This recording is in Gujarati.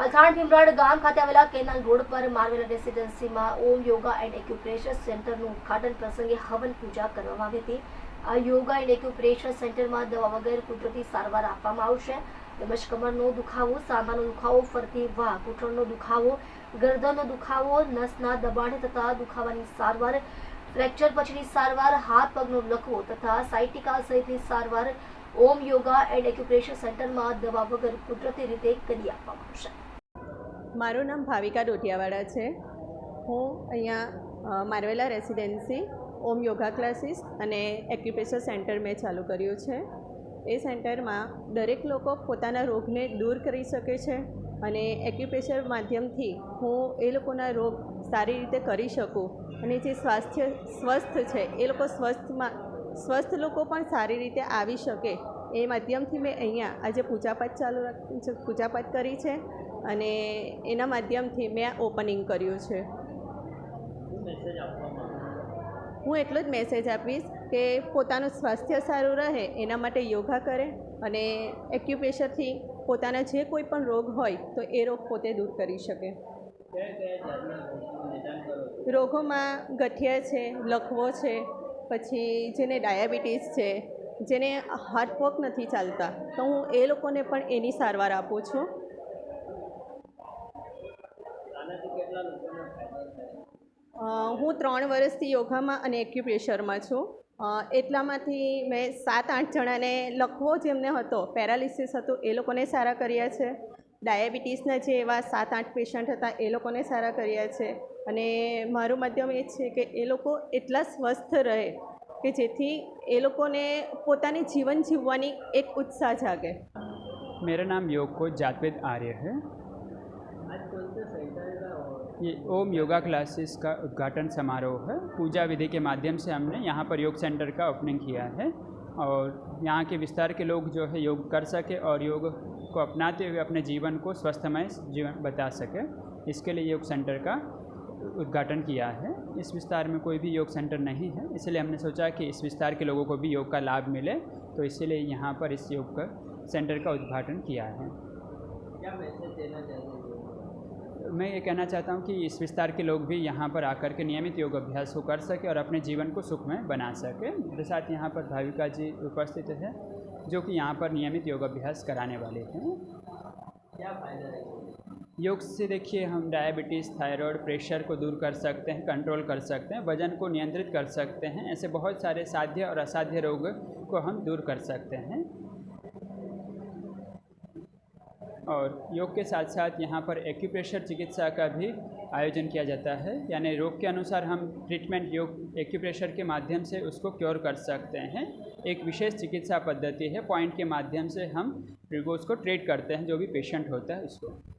અલથાણ ભીમરાડ ગામ ખાતે આવેલા કેનાલ રોડ પર માર્વેલ રેસિડેન્સીમાં ઓમ યોગા એન્ડ એક્યુપ્રેશર સેન્ટરનું ઉદઘાટન પ્રસંગે હવન પૂજા કરવામાં આવી હતી. આ યોગા એન્ડ એક્યુપ્રેશર સેન્ટરમાં દવા વગર કુદરતી સારવાર આપવામાં આવશે. તેમજ કમરનો દુખાવો સાંધાનો દુખાવો, ફરતી વાહ ઘૂંટણનો દુખાવો, ગરદનનો દુખાવો, નસના દબાણ તથા દુખાવાની સારવાર, ફ્રેક્ચર પછીની સારવાર, હાથ પગનો લખવો તથા સાઇટિકા સહિતની સારવાર ઓમ યોગા એન્ડ એક્યુપ્રેશર સેન્ટરમાં દવા વગર કુદરતી રીતે કરી આપવામાં આવશે. મારું નામ ભાવિકા ડોટિયાવાળા છે. હું અહીંયા Marvella residency, Om yoga classes અને એક્યુપ્રેશર સેન્ટર મેં ચાલુ કર્યું છે. એ સેન્ટરમાં દરેક લોકો પોતાના રોગને દૂર કરી શકે છે અને એક્યુપ્રેશર માધ્યમથી હું એ લોકોના રોગ સારી રીતે કરી શકું અને જે સ્વાસ્થ્ય, સ્વસ્થ છે, એ લોકો સ્વસ્થમાં સ્વસ્થ લોકો પણ સારી રીતે આવી શકે એ માધ્યમથી મેં અહીંયા આજે પૂજાપાઠ ચાલુ રાખી પૂજાપાઠ કરી છે અને એના માધ્યમથી મેં આ ઓપનિંગ કર્યું છે. હું એટલો જ મેસેજ આપીશ કે પોતાનું સ્વાસ્થ્ય સારું રહે, એના માટે યોગા કરે અને એક્યુપ્રેશરથી પોતાના જે કોઈ પણ રોગ હોય તો એ રોગ પોતે દૂર કરી શકે. રોગોમાં ગઠિયા છે, લખવો છે પછી જેને ડાયાબિટીસ છે જેને હાર્ટ વર્ક નથી ચાલતા તો હું એ લોકોને પણ એની સારવાર આપું છું. હું ત્રણ વર્ષથી યોગામાં અને એક્યુપ્રેશરમાં છું. એટલામાંથી મેં સાત આઠ જણાને લખવો જેમને હતો પેરાલિસિસ હતું એ લોકોને સારા કર્યા છે. ડાયાબિટીસના જે એવા સાત આઠ પેશન્ટ હતા એ લોકોને સારા કર્યા છે અને મારું માધ્યમ એ છે કે એ લોકો એટલા સ્વસ્થ રહે કે જેથી એ લોકોને પોતાની જીવન જીવવાની એક ઉત્સાહ જાગે मेरा नाम योग कोच जातवेद आर्य है ये ओम योगा क्लासेस का उद्घाटन समारोह है पूजा विधि के माध्यम से हमने यहाँ पर योग सेंटर का ओपनिंग किया है और यहाँ के विस्तार के लोग जो है योग कर सके और योग को अपनाते हुए अपने जीवन को स्वस्थमय जीवन बता सके। इसके लिए योग सेंटर का उद्घाटन किया है। इस विस्तार में कोई भी योग सेंटर नहीं है। इसलिए हमने सोचा कि इस विस्तार के लोगों को भी योग का लाभ मिले तो इसीलिए यहाँ पर इस योग का सेंटर का उद्घाटन किया है। क्या मैसेज देना मैं ये कहना चाहता हूँ कि इस विस्तार के लोग भी यहाँ पर आकर के नियमित योग अभ्यास को कर सके और अपने जीवन को सुखमय बना सके। मेरे साथ यहाँ पर भाविका जी उपस्थित है। जो कि यहाँ पर नियमित योग अभ्यास कराने वाले हैं। क्या फ़ायदा योग से देखिए हम डायबिटीज़ थायराइड प्रेशर को दूर कर सकते हैं कंट्रोल कर सकते हैं वज़न को नियंत्रित कर सकते हैं ऐसे बहुत सारे साध्य और असाध्य रोग को हम दूर कर सकते हैं। और योग के साथ साथ यहाँ पर एक्यूप्रेशर चिकित्सा का भी आयोजन किया जाता है। यानी रोग के अनुसार हम ट्रीटमेंट योग एक्यूप्रेशर के माध्यम से उसको क्योर कर सकते हैं। एक विशेष चिकित्सा पद्धति है पॉइंट के माध्यम से हम उसको ट्रीट करते हैं, जो भी पेशेंट होता है उसको।